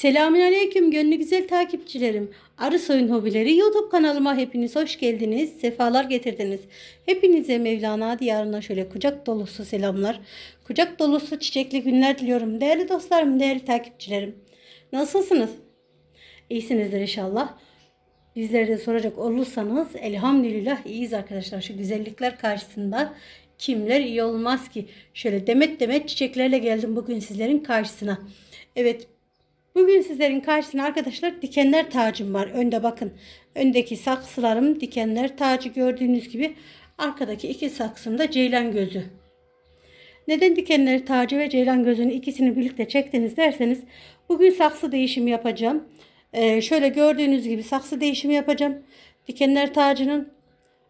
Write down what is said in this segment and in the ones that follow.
Selamünaleyküm gönlü güzel takipçilerim. Arı Soyun Hobileri YouTube kanalıma hepiniz hoş geldiniz. Sefalar getirdiniz. Hepinize Mevlana diyarına şöyle kucak dolusu selamlar. Kucak dolusu çiçekli günler diliyorum. Değerli dostlarım, değerli takipçilerim. Nasılsınız? İyisinizdir inşallah. Bizleri de soracak olursanız elhamdülillah iyiyiz arkadaşlar. Şu güzellikler karşısında kimler iyi olmaz ki? Şöyle demet demet çiçeklerle geldim bugün sizlerin karşısına. Evet Bugün sizlerin karşısına arkadaşlar dikenler tacım var. Önde bakın. Öndeki saksılarım dikenler tacı gördüğünüz gibi. Arkadaki iki saksımda ceylan gözü. Neden dikenler tacı ve ceylan gözünü ikisini birlikte çektiniz derseniz bugün saksı değişimi yapacağım. Ee, şöyle gördüğünüz gibi saksı değişimi yapacağım. Dikenler tacının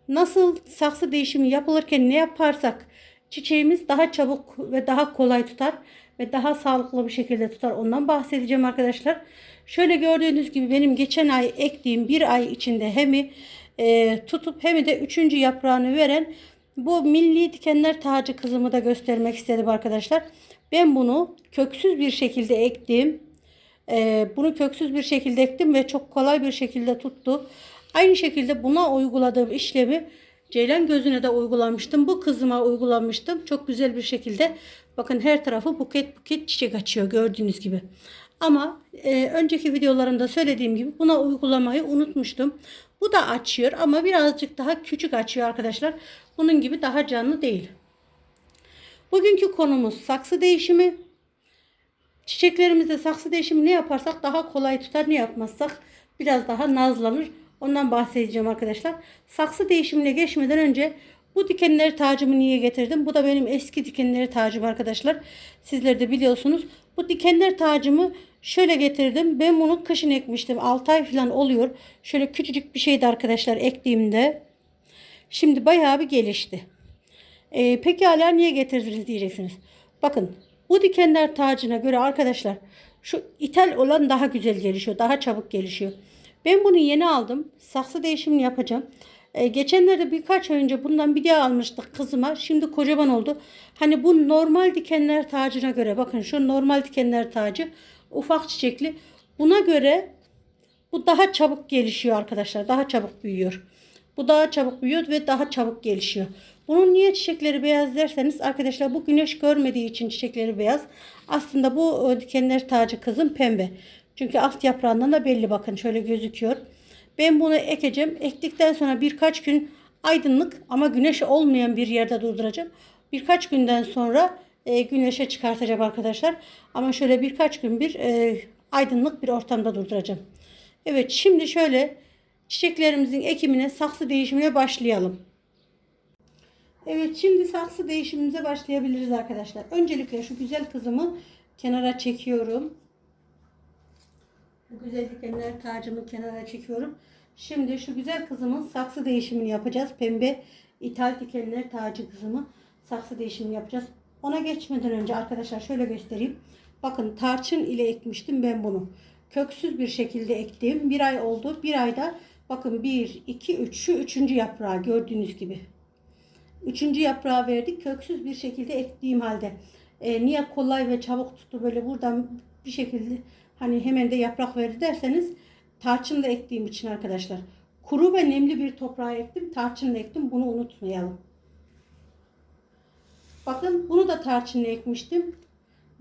nasıl saksı değişimi yapılırken ne yaparsak çiçeğimiz daha çabuk ve daha kolay tutar ve daha sağlıklı bir şekilde tutar. Ondan bahsedeceğim arkadaşlar. Şöyle gördüğünüz gibi benim geçen ay ektiğim bir ay içinde hemi e, tutup hem de üçüncü yaprağını veren bu milli dikenler tacı kızımı da göstermek istedim arkadaşlar. Ben bunu köksüz bir şekilde ektim. E, bunu köksüz bir şekilde ektim ve çok kolay bir şekilde tuttu. Aynı şekilde buna uyguladığım işlemi Ceylan gözüne de uygulamıştım. Bu kızıma uygulamıştım. Çok güzel bir şekilde bakın her tarafı buket buket çiçek açıyor gördüğünüz gibi. Ama e, önceki videolarımda söylediğim gibi buna uygulamayı unutmuştum. Bu da açıyor ama birazcık daha küçük açıyor arkadaşlar. Bunun gibi daha canlı değil. Bugünkü konumuz saksı değişimi. Çiçeklerimizde saksı değişimi ne yaparsak daha kolay tutar ne yapmazsak biraz daha nazlanır. Ondan bahsedeceğim arkadaşlar. Saksı değişimine geçmeden önce bu dikenleri tacımı niye getirdim? Bu da benim eski dikenleri tacım arkadaşlar. Sizler de biliyorsunuz. Bu dikenler tacımı şöyle getirdim. Ben bunu kışın ekmiştim. 6 ay falan oluyor. Şöyle küçücük bir şeydi arkadaşlar ektiğimde. Şimdi bayağı bir gelişti. Ee, peki hala niye getirdiniz diyeceksiniz. Bakın bu dikenler tacına göre arkadaşlar şu ithal olan daha güzel gelişiyor. Daha çabuk gelişiyor. Ben bunu yeni aldım. Saksı değişimini yapacağım. Ee, geçenlerde birkaç ay önce bundan bir daha almıştık kızıma. Şimdi kocaman oldu. Hani bu normal dikenler tacına göre bakın şu normal dikenler tacı ufak çiçekli. Buna göre bu daha çabuk gelişiyor arkadaşlar. Daha çabuk büyüyor. Bu daha çabuk büyüyor ve daha çabuk gelişiyor. Bunun niye çiçekleri beyaz derseniz arkadaşlar bu güneş görmediği için çiçekleri beyaz. Aslında bu e, dikenler tacı kızım pembe. Çünkü alt yaprağından da belli bakın şöyle gözüküyor. Ben bunu ekeceğim. Ektikten sonra birkaç gün aydınlık ama güneş olmayan bir yerde durduracağım. Birkaç günden sonra e, güneşe çıkartacağım arkadaşlar. Ama şöyle birkaç gün bir e, aydınlık bir ortamda durduracağım. Evet şimdi şöyle çiçeklerimizin ekimine saksı değişimine başlayalım. Evet şimdi saksı değişimimize başlayabiliriz arkadaşlar. Öncelikle şu güzel kızımı kenara çekiyorum. Bu güzel dikenler tacımı kenara çekiyorum. Şimdi şu güzel kızımın saksı değişimini yapacağız. Pembe ithal dikenler tacı kızımı saksı değişimini yapacağız. Ona geçmeden önce arkadaşlar şöyle göstereyim. Bakın tarçın ile ekmiştim ben bunu. Köksüz bir şekilde ektim. Bir ay oldu. Bir ayda bakın 1, 2, 3 şu üçüncü yaprağı gördüğünüz gibi. Üçüncü yaprağı verdik. Köksüz bir şekilde ektiğim halde. E, niye kolay ve çabuk tuttu böyle buradan bir şekilde hani hemen de yaprak verdi derseniz tarçın da ektiğim için arkadaşlar. Kuru ve nemli bir toprağa ektim. Tarçınla ektim. Bunu unutmayalım. Bakın bunu da tarçınla ekmiştim.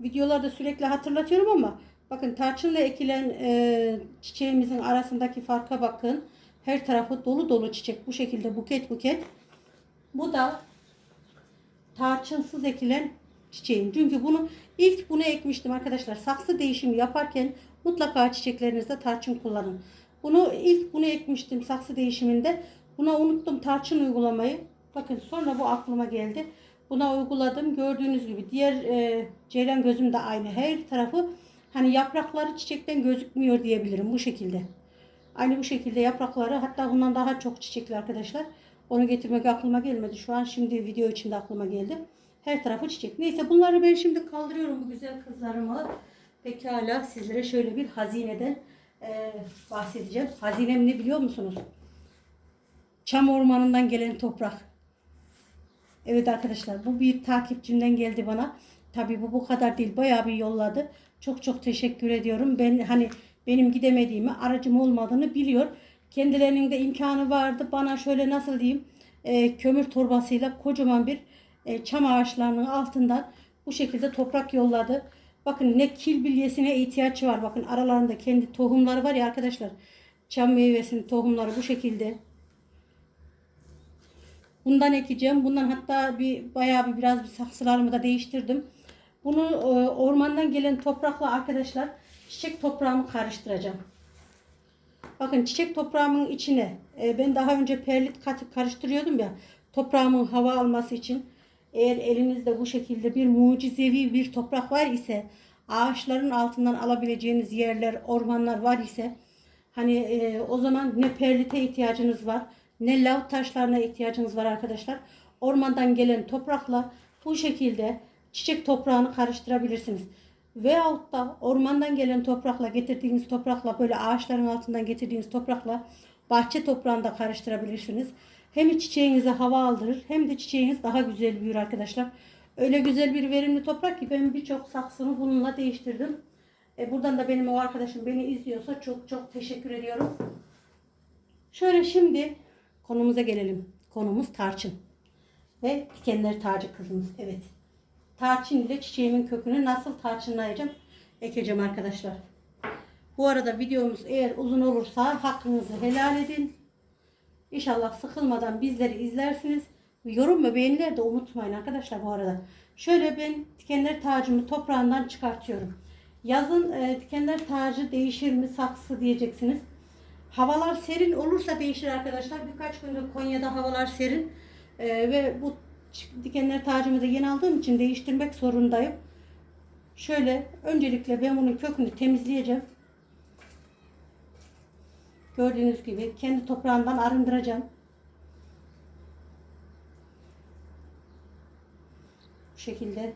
Videolarda sürekli hatırlatıyorum ama bakın tarçınla ekilen e, çiçeğimizin arasındaki farka bakın. Her tarafı dolu dolu çiçek. Bu şekilde buket buket. Bu da tarçınsız ekilen çiçeğim. Çünkü bunu ilk bunu ekmiştim arkadaşlar. Saksı değişimi yaparken mutlaka çiçeklerinizde tarçın kullanın. Bunu ilk bunu ekmiştim saksı değişiminde. Buna unuttum tarçın uygulamayı. Bakın sonra bu aklıma geldi. Buna uyguladım. Gördüğünüz gibi diğer e, ceylan gözüm de aynı. Her tarafı hani yaprakları çiçekten gözükmüyor diyebilirim bu şekilde. Aynı bu şekilde yaprakları hatta bundan daha çok çiçekli arkadaşlar. Onu getirmek aklıma gelmedi. Şu an şimdi video içinde aklıma geldi. Her tarafı çiçek. Neyse bunları ben şimdi kaldırıyorum bu güzel kızlarımı. Pekala sizlere şöyle bir hazineden e, bahsedeceğim. Hazinem ne biliyor musunuz? Çam ormanından gelen toprak. Evet arkadaşlar bu bir takipçimden geldi bana. Tabii bu bu kadar değil. Bayağı bir yolladı. Çok çok teşekkür ediyorum. Ben hani benim gidemediğimi, aracım olmadığını biliyor. Kendilerinin de imkanı vardı. Bana şöyle nasıl diyeyim e, kömür torbasıyla kocaman bir e, çam ağaçlarının altından bu şekilde toprak yolladı. Bakın ne kil bilyesine ihtiyaç var. Bakın aralarında kendi tohumları var ya arkadaşlar. Çam meyvesinin tohumları bu şekilde. Bundan ekeceğim. Bundan hatta bir bayağı bir biraz bir saksılarımı da değiştirdim. Bunu e, ormandan gelen toprakla arkadaşlar çiçek toprağımı karıştıracağım. Bakın çiçek toprağımın içine e, ben daha önce perlit katıp karıştırıyordum ya toprağımın hava alması için. Eğer elinizde bu şekilde bir mucizevi bir toprak var ise ağaçların altından alabileceğiniz yerler, ormanlar var ise hani e, o zaman ne perlite ihtiyacınız var ne lav taşlarına ihtiyacınız var arkadaşlar. Ormandan gelen toprakla bu şekilde çiçek toprağını karıştırabilirsiniz. Veyahut da ormandan gelen toprakla getirdiğiniz toprakla böyle ağaçların altından getirdiğiniz toprakla bahçe toprağını da karıştırabilirsiniz. Hem çiçeğinize hava aldırır hem de çiçeğiniz daha güzel büyür arkadaşlar. Öyle güzel bir verimli toprak ki ben birçok saksımı bununla değiştirdim. E, buradan da benim o arkadaşım beni izliyorsa çok çok teşekkür ediyorum. Şöyle şimdi konumuza gelelim. Konumuz tarçın. Ve dikenler tacı kızımız. Evet. Tarçın ile çiçeğimin kökünü nasıl tarçınlayacağım? Ekeceğim arkadaşlar. Bu arada videomuz eğer uzun olursa hakkınızı helal edin. İnşallah sıkılmadan bizleri izlersiniz. Yorum ve beğenileri de unutmayın arkadaşlar bu arada. Şöyle ben dikenler tacımı toprağından çıkartıyorum. Yazın e, dikenler tacı değişir mi saksı diyeceksiniz. Havalar serin olursa değişir arkadaşlar. Birkaç gündür Konya'da havalar serin. E, ve bu dikenler tacımı da yeni aldığım için değiştirmek zorundayım. Şöyle öncelikle ben bunun kökünü temizleyeceğim. Gördüğünüz gibi kendi toprağından arındıracağım. Bu şekilde.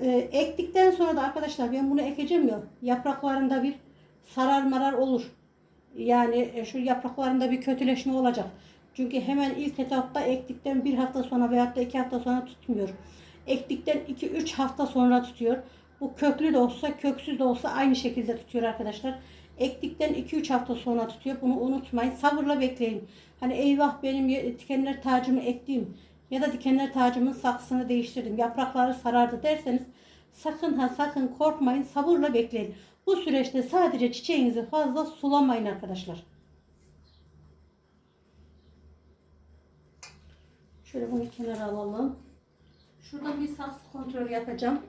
Ee, ektikten sonra da arkadaşlar ben bunu ekeceğim ya yapraklarında bir sarar marar olur. Yani e, şu yapraklarında bir kötüleşme olacak. Çünkü hemen ilk etapta ektikten bir hafta sonra veyahut da iki hafta sonra tutmuyor. Ektikten 2-3 hafta sonra tutuyor. Bu köklü de olsa köksüz de olsa aynı şekilde tutuyor arkadaşlar. Ektikten 2-3 hafta sonra tutuyor. Bunu unutmayın. Sabırla bekleyin. Hani eyvah benim dikenler tacımı ektiğim ya da dikenler tacımın saksını değiştirdim. Yaprakları sarardı derseniz sakın ha sakın korkmayın. Sabırla bekleyin. Bu süreçte sadece çiçeğinizi fazla sulamayın arkadaşlar. Şöyle bunu kenara alalım. Şuradan bir saksı kontrol yapacağım.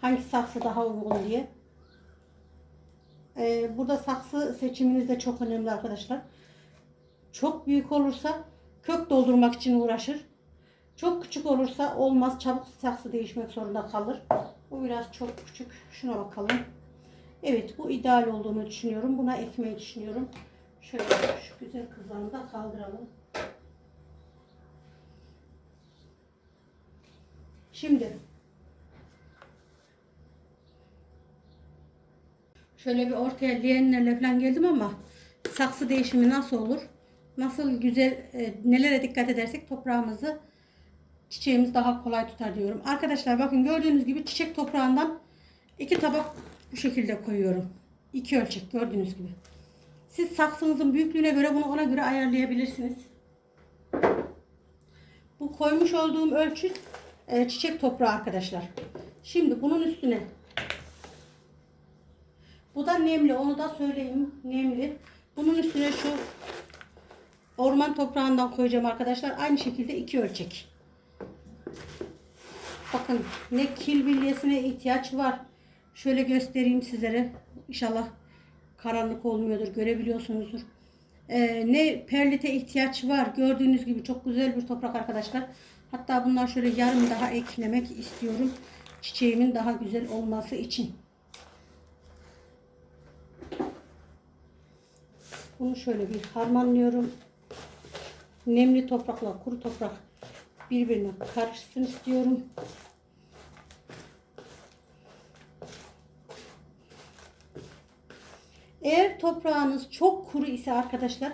Hangi saksı daha uygun diye. Ee, burada saksı seçiminiz de çok önemli arkadaşlar. Çok büyük olursa kök doldurmak için uğraşır. Çok küçük olursa olmaz. Çabuk saksı değişmek zorunda kalır. Bu biraz çok küçük. Şuna bakalım. Evet bu ideal olduğunu düşünüyorum. Buna ekmeği düşünüyorum. Şöyle şu güzel kızlarını da kaldıralım. Şimdi şöyle bir ortaya leğenlerle falan geldim ama saksı değişimi nasıl olur? Nasıl güzel e, nelere dikkat edersek toprağımızı çiçeğimiz daha kolay tutar diyorum. Arkadaşlar bakın gördüğünüz gibi çiçek toprağından iki tabak bu şekilde koyuyorum. İki ölçek gördüğünüz gibi. Siz saksınızın büyüklüğüne göre bunu ona göre ayarlayabilirsiniz. Bu koymuş olduğum ölçü e, çiçek toprağı arkadaşlar. Şimdi bunun üstüne bu da nemli onu da söyleyeyim nemli. Bunun üstüne şu orman toprağından koyacağım arkadaşlar. Aynı şekilde iki ölçek. Bakın ne kil bilyesine ihtiyaç var. Şöyle göstereyim sizlere. İnşallah karanlık olmuyordur. Görebiliyorsunuzdur. Ee, ne perlite ihtiyaç var. Gördüğünüz gibi çok güzel bir toprak arkadaşlar. Hatta bunlar şöyle yarım daha eklemek istiyorum. Çiçeğimin daha güzel olması için. Bunu şöyle bir harmanlıyorum. Nemli toprakla kuru toprak birbirine karışsın istiyorum. Eğer toprağınız çok kuru ise arkadaşlar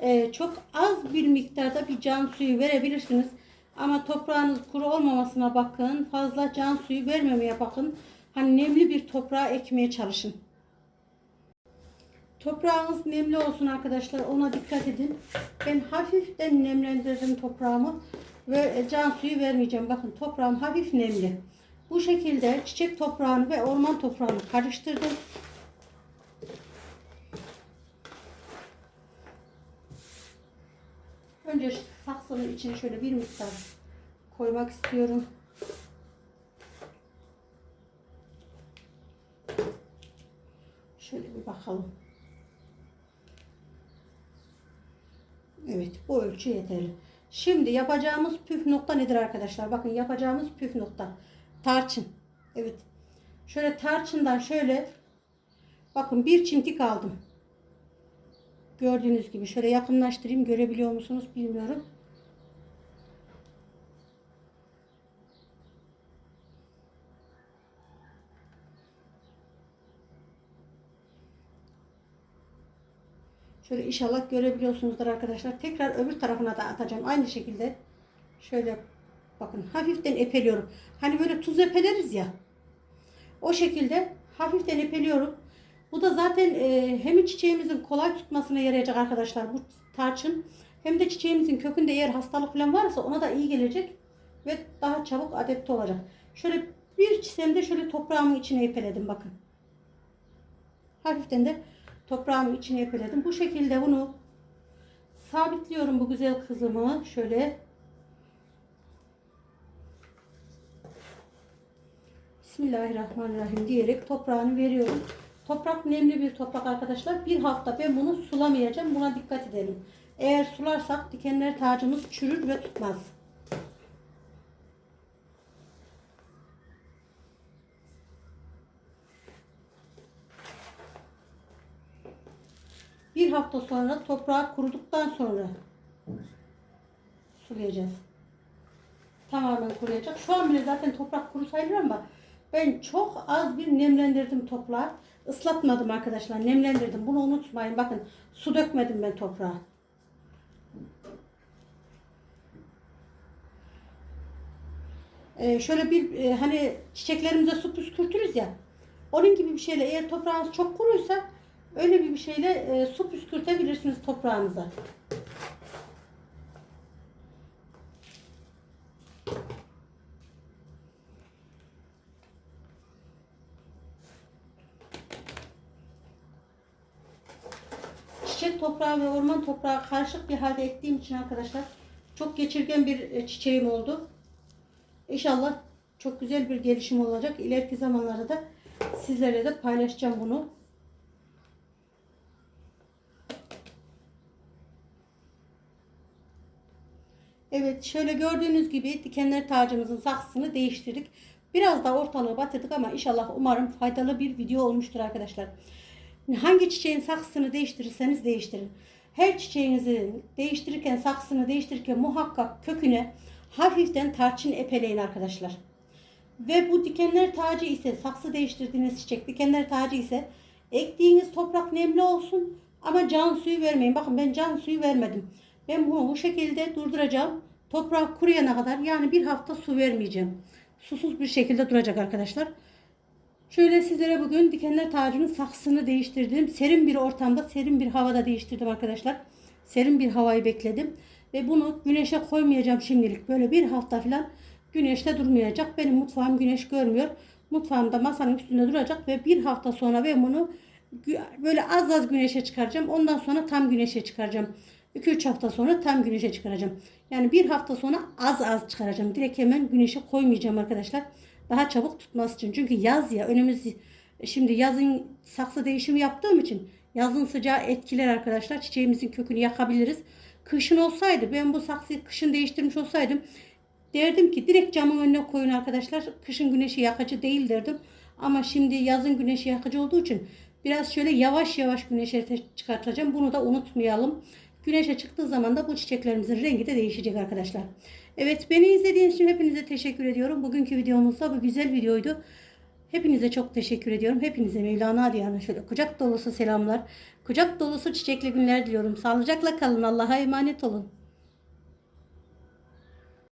e, çok az bir miktarda bir can suyu verebilirsiniz. Ama toprağınız kuru olmamasına bakın. Fazla can suyu vermemeye bakın. Hani nemli bir toprağa ekmeye çalışın. Toprağınız nemli olsun arkadaşlar. Ona dikkat edin. Ben hafiften nemlendirdim toprağımı. Ve can suyu vermeyeceğim. Bakın toprağım hafif nemli. Bu şekilde çiçek toprağını ve orman toprağını karıştırdım. Önce saksının içine şöyle bir miktar koymak istiyorum. Şöyle bir bakalım. Evet bu ölçü yeterli. Şimdi yapacağımız püf nokta nedir arkadaşlar? Bakın yapacağımız püf nokta. Tarçın. Evet. Şöyle tarçından şöyle bakın bir çimdik aldım. Gördüğünüz gibi şöyle yakınlaştırayım görebiliyor musunuz bilmiyorum. Şöyle inşallah görebiliyorsunuzdur arkadaşlar. Tekrar öbür tarafına da atacağım. Aynı şekilde şöyle bakın hafiften epeliyorum. Hani böyle tuz epeleriz ya. O şekilde hafiften epeliyorum. Bu da zaten e, hem çiçeğimizin kolay tutmasına yarayacak arkadaşlar bu tarçın. Hem de çiçeğimizin kökünde eğer hastalık falan varsa ona da iyi gelecek. Ve daha çabuk adapte olacak. Şöyle bir çisemde şöyle toprağımın içine epeledim bakın. Hafiften de toprağımın içine epeledim. Bu şekilde bunu sabitliyorum bu güzel kızımı. Şöyle Bismillahirrahmanirrahim diyerek toprağını veriyorum. Toprak nemli bir toprak arkadaşlar. Bir hafta ben bunu sulamayacağım. Buna dikkat edelim. Eğer sularsak dikenler tacımız çürür ve tutmaz. Bir hafta sonra toprağı kuruduktan sonra sulayacağız. Tamamen kuruyacak. Şu an bile zaten toprak kuru sayılır ama ben çok az bir nemlendirdim toprağı. Islatmadım arkadaşlar. Nemlendirdim. Bunu unutmayın. Bakın su dökmedim ben toprağa. Ee, şöyle bir e, hani çiçeklerimize su püskürtürüz ya. Onun gibi bir şeyle eğer toprağınız çok kuruysa öyle bir şeyle e, su püskürtebilirsiniz toprağınıza. çiçek toprağı ve orman toprağı karışık bir halde ektiğim için arkadaşlar çok geçirgen bir e, çiçeğim oldu. İnşallah çok güzel bir gelişim olacak. İleriki zamanlarda da sizlerle de paylaşacağım bunu. Evet şöyle gördüğünüz gibi dikenler tacımızın saksısını değiştirdik. Biraz da ortalığı batırdık ama inşallah umarım faydalı bir video olmuştur arkadaşlar. Hangi çiçeğin saksısını değiştirirseniz değiştirin. Her çiçeğinizi değiştirirken, saksını değiştirirken muhakkak köküne hafiften tarçın epeleyin arkadaşlar. Ve bu dikenler tacı ise saksı değiştirdiğiniz çiçek dikenler tacı ise ektiğiniz toprak nemli olsun ama can suyu vermeyin. Bakın ben can suyu vermedim. Ben bunu bu şekilde durduracağım. Toprak kuruyana kadar yani bir hafta su vermeyeceğim. Susuz bir şekilde duracak arkadaşlar. Şöyle sizlere bugün dikenler tacının saksını değiştirdim. Serin bir ortamda, serin bir havada değiştirdim arkadaşlar. Serin bir havayı bekledim. Ve bunu güneşe koymayacağım şimdilik. Böyle bir hafta falan güneşte durmayacak. Benim mutfağım güneş görmüyor. Mutfağımda masanın üstünde duracak ve bir hafta sonra ben bunu böyle az az güneşe çıkaracağım. Ondan sonra tam güneşe çıkaracağım. 2-3 hafta sonra tam güneşe çıkaracağım. Yani bir hafta sonra az az çıkaracağım. Direkt hemen güneşe koymayacağım arkadaşlar. Daha çabuk tutması için. Çünkü yaz ya önümüz şimdi yazın saksı değişimi yaptığım için yazın sıcağı etkiler arkadaşlar. Çiçeğimizin kökünü yakabiliriz. Kışın olsaydı ben bu saksıyı kışın değiştirmiş olsaydım derdim ki direkt camın önüne koyun arkadaşlar. Kışın güneşi yakıcı değil derdim. Ama şimdi yazın güneşi yakıcı olduğu için biraz şöyle yavaş yavaş güneşe çıkartacağım. Bunu da unutmayalım. Güneşe çıktığı zaman da bu çiçeklerimizin rengi de değişecek arkadaşlar. Evet beni izlediğiniz için hepinize teşekkür ediyorum. Bugünkü videomuzda bu güzel videoydu. Hepinize çok teşekkür ediyorum. Hepinize Mevlana diyarına şöyle kucak dolusu selamlar. Kucak dolusu çiçekli günler diliyorum. Sağlıcakla kalın. Allah'a emanet olun.